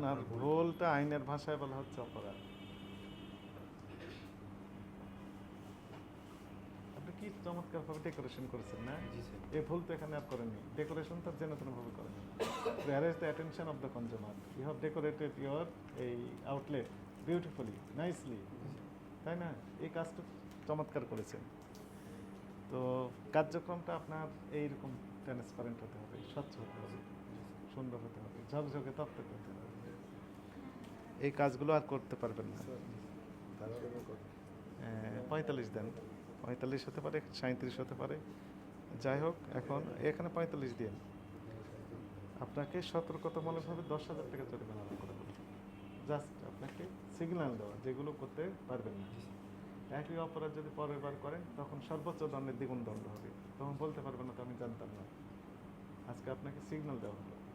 আপনার ভুলটা আইনের ভাষায় বলা হচ্ছে অপরাধ। আপনি কি চমৎকার ভাবে ডেকোরেশন করেছেন না? এই ভুল তো এখানে আর করেননি। ডেকোরেশন তো যেন তেন ভাবে করেন arrest the attention of the consumer you have decorated your এই আউটলেট বিউটিফুলি নাইসলি তাই না? এই কাজটা চমৎকার করেছেন। তো কার্যক্রমটা আপনার এইরকম ট্রান্সপারেন্ট হতে হবে স্বচ্ছ হতে হবে সুন্দর হতে হবে ঝকঝকে তত্ত্ব করতে হবে। এই কাজগুলো আর করতে পারবেন না। পঁয়তাল্লিশ দেন। পঁয়তাল্লিশ হতে পারে সাঁত্রিশ হতে পারে। যাই হোক এখন এখানে পঁয়তাল্লিশ দিন। আপনাকে সতর্কতামূলকভাবে দশ হাজার টাকা জরিমানা করে দেবো। জাস্ট আপনাকে সিগন্যাল দেওয়া যেগুলো করতে পারবেন না। একই অপরাধ যদি পরের বার করেন তখন সর্বোচ্চ দণ্ডের দ্বিগুণ দণ্ড হবে। তখন বলতে পারবেন না তো আমি জানতাম না। আজকে আপনাকে সিগন্যাল দেওয়া হলো।